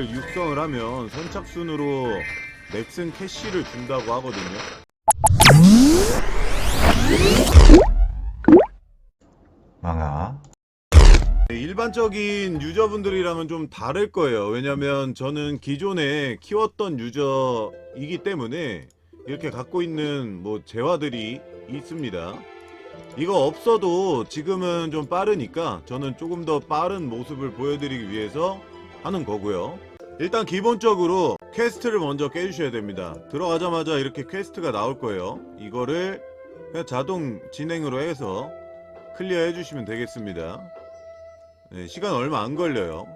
를 육성을 하면 선착순으로 넥슨 캐시를 준다고 하거든요. 망아. 네, 일반적인 유저분들이랑은 좀 다를 거예요. 왜냐면 저는 기존에 키웠던 유저이기 때문에 이렇게 갖고 있는 뭐 재화들이 있습니다. 이거 없어도 지금은 좀 빠르니까 저는 조금 더 빠른 모습을 보여드리기 위해서 하는 거고요. 일단 기본적으로 퀘스트를 먼저 깨주셔야 됩니다. 들어가자마자 이렇게 퀘스트가 나올 거예요. 이거를 그냥 자동 진행으로 해서 클리어 해주시면 되겠습니다. 네, 시간 얼마 안 걸려요.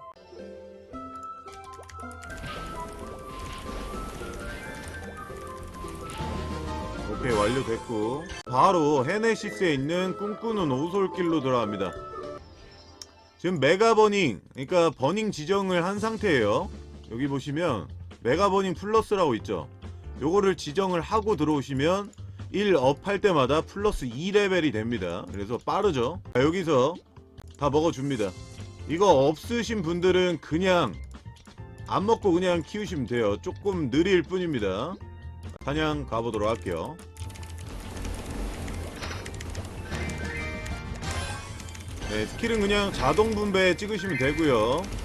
오케이 완료됐고 바로 헤네시스에 있는 꿈꾸는 오솔길로 들어갑니다. 지금 메가 버닝 그러니까 버닝 지정을 한 상태예요. 여기 보시면 메가 버닝 플러스라고 있죠. 요거를 지정을 하고 들어오시면 1업 할 때마다 플러스 2레벨이 됩니다. 그래서 빠르죠. 자, 여기서 다 먹어줍니다. 이거 없으신 분들은 그냥 안 먹고 그냥 키우시면 돼요. 조금 느릴 뿐입니다. 사냥 가보도록 할게요. 네, 스킬은 그냥 자동 분배 찍으시면 되고요.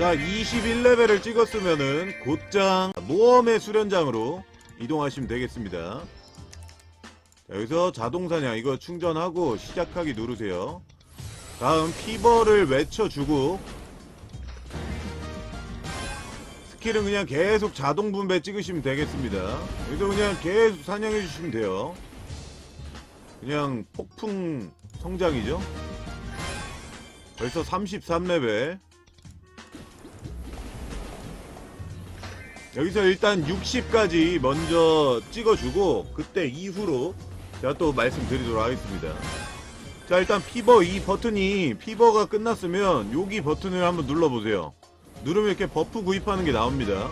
자, 21레벨을 찍었으면은 곧장 모험의 수련장으로 이동하시면 되겠습니다. 자, 여기서 자동 사냥 이거 충전하고 시작하기 누르세요. 다음 피버를 외쳐주고 스킬은 그냥 계속 자동 분배 찍으시면 되겠습니다. 여기서 그냥 계속 사냥해 주시면 돼요. 그냥 폭풍 성장이죠. 벌써 33레벨. 여기서 일단 60까지 먼저 찍어주고 그때 이후로 제가 또 말씀드리도록 하겠습니다. 자 일단 피버 이 버튼이 피버가 끝났으면 여기 버튼을 한번 눌러보세요. 누르면 이렇게 버프 구입하는 게 나옵니다.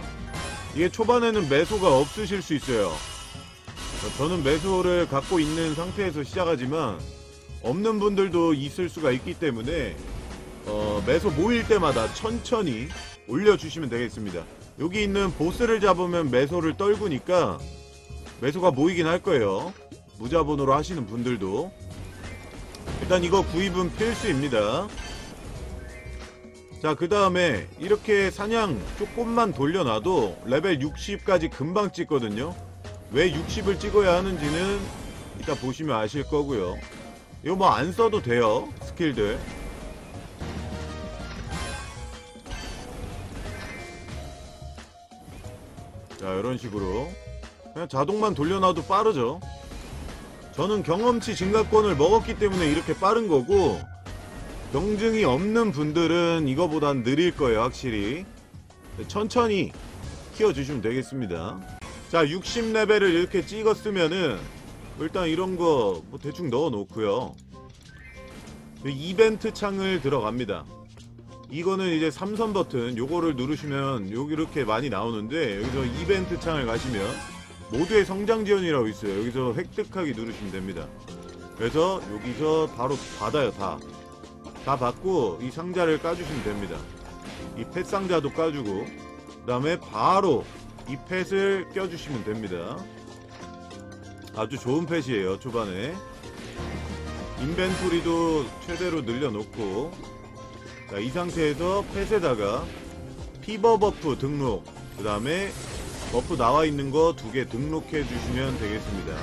이게 초반에는 매소가 없으실 수 있어요. 저는 매소를 갖고 있는 상태에서 시작하지만 없는 분들도 있을 수가 있기 때문에 어, 매소 모일 때마다 천천히 올려주시면 되겠습니다. 여기 있는 보스를 잡으면 매소를 떨구니까 매소가 모이긴 할 거예요. 무자본으로 하시는 분들도 일단 이거 구입은 필수입니다. 자, 그 다음에 이렇게 사냥 조금만 돌려놔도 레벨 60까지 금방 찍거든요. 왜 60을 찍어야 하는지는 이따 보시면 아실 거고요. 이거 뭐 안 써도 돼요. 스킬들. 자, 이런 식으로. 그냥 자동만 돌려놔도 빠르죠. 저는 경험치 증가권을 먹었기 때문에 이렇게 빠른 거고, 경증이 없는 분들은 이거보단 느릴 거예요, 확실히. 천천히 키워주시면 되겠습니다. 자, 60레벨을 이렇게 찍었으면은, 일단 이런 거 뭐 대충 넣어 놓고요. 이벤트 창을 들어갑니다. 이거는 이제 삼선 버튼 요거를 누르시면 여기 이렇게 많이 나오는데 여기서 이벤트 창을 가시면 모두의 성장 지원이라고 있어요. 여기서 획득하기 누르시면 됩니다. 그래서 여기서 바로 받아요 다. 다 받고 이 상자를 까주시면 됩니다. 이 펫 상자도 까주고 그 다음에 바로 이 펫을 껴주시면 됩니다. 아주 좋은 펫이에요 초반에. 인벤토리도 최대로 늘려놓고 자, 이 상태에서 펫에다가 피버 버프 등록 그 다음에 버프 나와 있는 거 두 개 등록해 주시면 되겠습니다.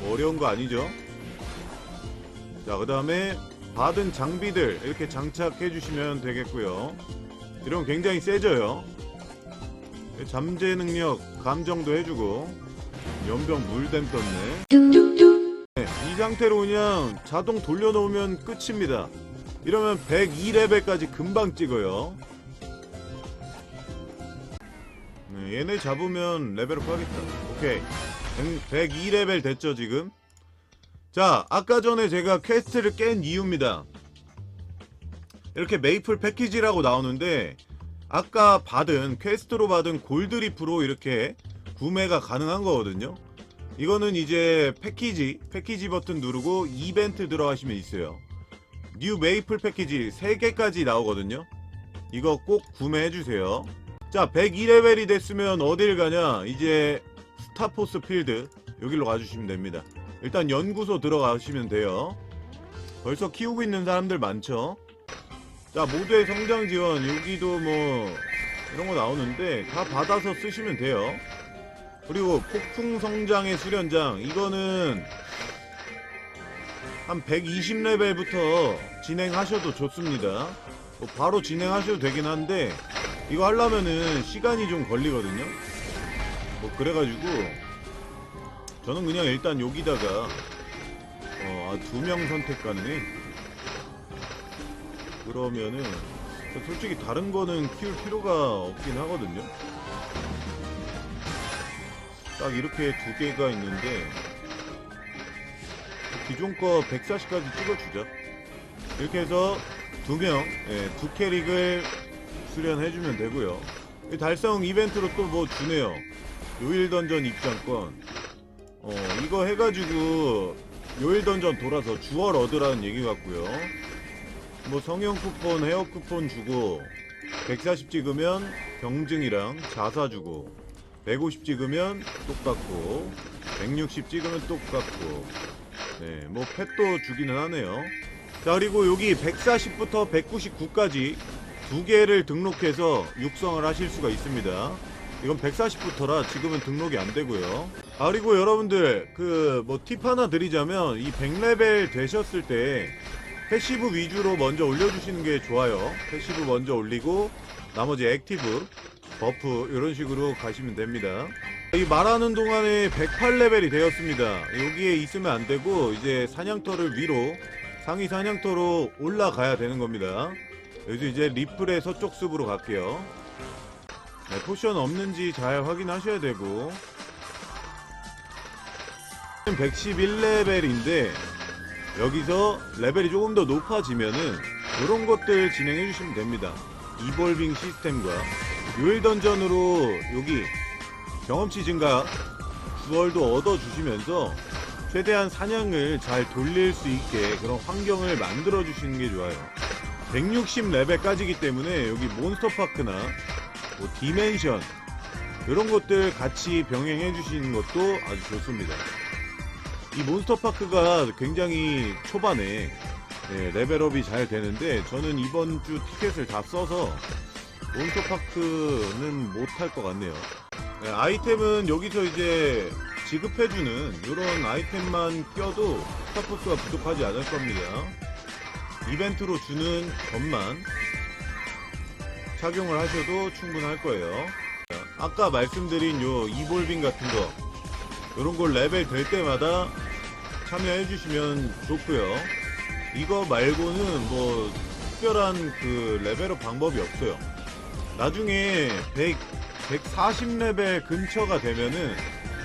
뭐 어려운 거 아니죠? 자 그 다음에 받은 장비들 이렇게 장착해 주시면 되겠고요. 이런 굉장히 세져요. 잠재 능력 감정도 해주고 연병 물댐 떴네. 네, 이 상태로 그냥 자동 돌려놓으면 끝입니다 이러면 102레벨까지 금방 찍어요. 네, 얘네 잡으면 레벨업 하겠다. 오케이. 102레벨 됐죠 지금? 자 아까 전에 제가 퀘스트를 깬 이유입니다. 이렇게 메이플 패키지라고 나오는데 아까 받은 퀘스트로 받은 골드리프로 이렇게 구매가 가능한 거거든요. 이거는 이제 패키지 패키지 버튼 누르고 이벤트 들어가시면 있어요 뉴 메이플 패키지 3개까지 나오거든요. 이거 꼭 구매해 주세요. 자 102레벨이 됐으면 어딜 가냐? 이제 스타포스 필드 여기로 가주시면 됩니다. 일단 연구소 들어가시면 돼요. 벌써 키우고 있는 사람들 많죠? 자 모두의 성장 지원. 여기도 뭐 이런 거 나오는데 다 받아서 쓰시면 돼요. 그리고 폭풍 성장의 수련장. 이거는 한 120레벨부터 진행하셔도 좋습니다. 뭐 바로 진행하셔도 되긴 한데 이거 하려면은 시간이 좀 걸리거든요. 뭐 그래가지고 저는 그냥 일단 여기다가 어, 두명 선택 가능해 그러면은 솔직히 다른 거는 키울 필요가 없긴 하거든요. 딱 이렇게 두 개가 있는데 기존 거 140까지 찍어주자 이렇게 해서 두 명 예, 두 캐릭을 수련해주면 되고요. 이 달성 이벤트로 또 뭐 주네요. 요일 던전 입장권. 어 이거 해가지고 요일 던전 돌아서 주얼 얻으라는 얘기 같고요. 뭐 성형 쿠폰 헤어 쿠폰 주고 140 찍으면 경증이랑 자사 주고 150 찍으면 똑같고 160 찍으면 똑같고 네, 뭐 펫도 주기는 하네요. 자, 그리고 여기 140부터 199까지 두 개를 등록해서 육성을 하실 수가 있습니다. 이건 140부터라 지금은 등록이 안 되고요. 아, 그리고 여러분들 그 뭐 팁 하나 드리자면 이 100레벨 되셨을 때 패시브 위주로 먼저 올려주시는 게 좋아요. 패시브 먼저 올리고 나머지 액티브, 버프 이런 식으로 가시면 됩니다. 이 말하는 동안에 108레벨이 되었습니다. 여기에 있으면 안 되고 이제 사냥터를 위로 상위 사냥터로 올라가야 되는 겁니다. 여기서 이제 리플의 서쪽 숲으로 갈게요. 네, 포션 없는지 잘 확인하셔야 되고 111레벨인데 여기서 레벨이 조금 더 높아지면은 이런 것들 진행해 주시면 됩니다. 이볼빙 시스템과 요일 던전으로 여기 경험치 증가 주얼도 얻어 주시면서 최대한 사냥을 잘 돌릴 수 있게 그런 환경을 만들어 주시는 게 좋아요. 160 레벨까지기 때문에 여기 몬스터 파크나 뭐 디멘션 이런 것들 같이 병행해 주시는 것도 아주 좋습니다. 이 몬스터 파크가 굉장히 초반에 예, 레벨업이 잘 되는데 저는 이번 주 티켓을 다 써서 몬스터 파크는 못할 것 같네요. 네, 아이템은 여기서 이제 지급해주는 이런 아이템만 껴도 스타포스가 부족하지 않을 겁니다. 이벤트로 주는 것만 착용을 하셔도 충분할 거예요. 아까 말씀드린 요 이볼빙 같은 거 이런 걸 레벨 될 때마다 참여해 주시면 좋고요. 이거 말고는 뭐 특별한 그 레벨업 방법이 없어요. 나중에 100 140레벨 근처가 되면은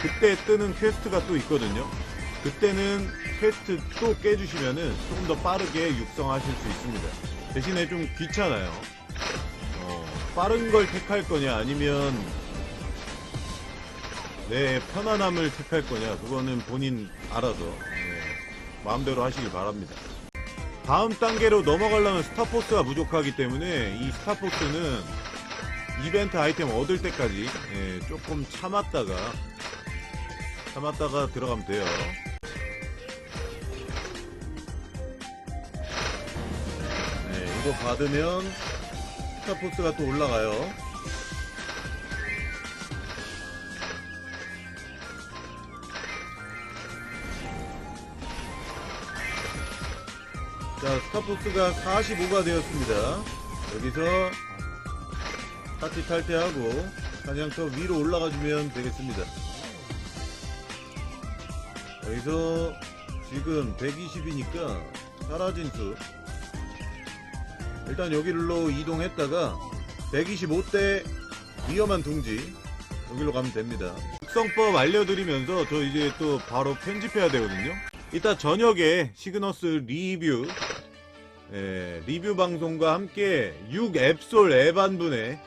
그때 뜨는 퀘스트가 또 있거든요. 그때는 퀘스트 또 깨주시면은 조금 더 빠르게 육성하실 수 있습니다. 대신에 좀 귀찮아요. 어, 빠른 걸 택할 거냐 아니면 내 편안함을 택할 거냐 그거는 본인 알아서 네, 마음대로 하시길 바랍니다. 다음 단계로 넘어가려면 스타포스가 부족하기 때문에 이 스타포스는 이벤트 아이템 얻을 때까지 예, 조금 참았다가 참았다가 들어가면 돼요. 네, 이거 받으면 스타포스가 또 올라가요. 자, 스타포스가 45가 되었습니다. 여기서 파티 탈퇴하고 사냥터 위로 올라가주면 되겠습니다. 여기서 지금 120이니까 사라진 수 일단 여기로 이동했다가 125대 위험한 둥지 여기로 가면 됩니다. 특성법 알려드리면서 저 이제 또 바로 편집해야 되거든요. 이따 저녁에 시그너스 리뷰 예, 리뷰 방송과 함께 6 앱솔 앱안분의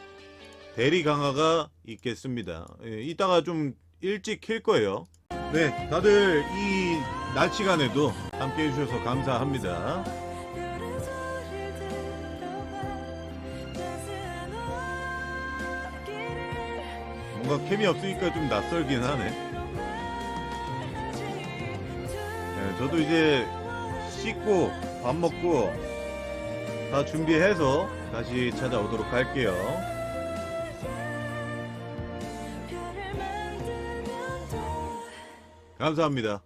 대리 강화가 있겠습니다. 예, 이따가 좀 일찍 킬 거예요. 네, 다들 이 낮 시간에도 함께 해주셔서 감사합니다. 뭔가 캠이 없으니까 좀 낯설긴 하네. 네, 저도 이제 씻고 밥 먹고 다 준비해서 다시 찾아오도록 할게요. 감사합니다.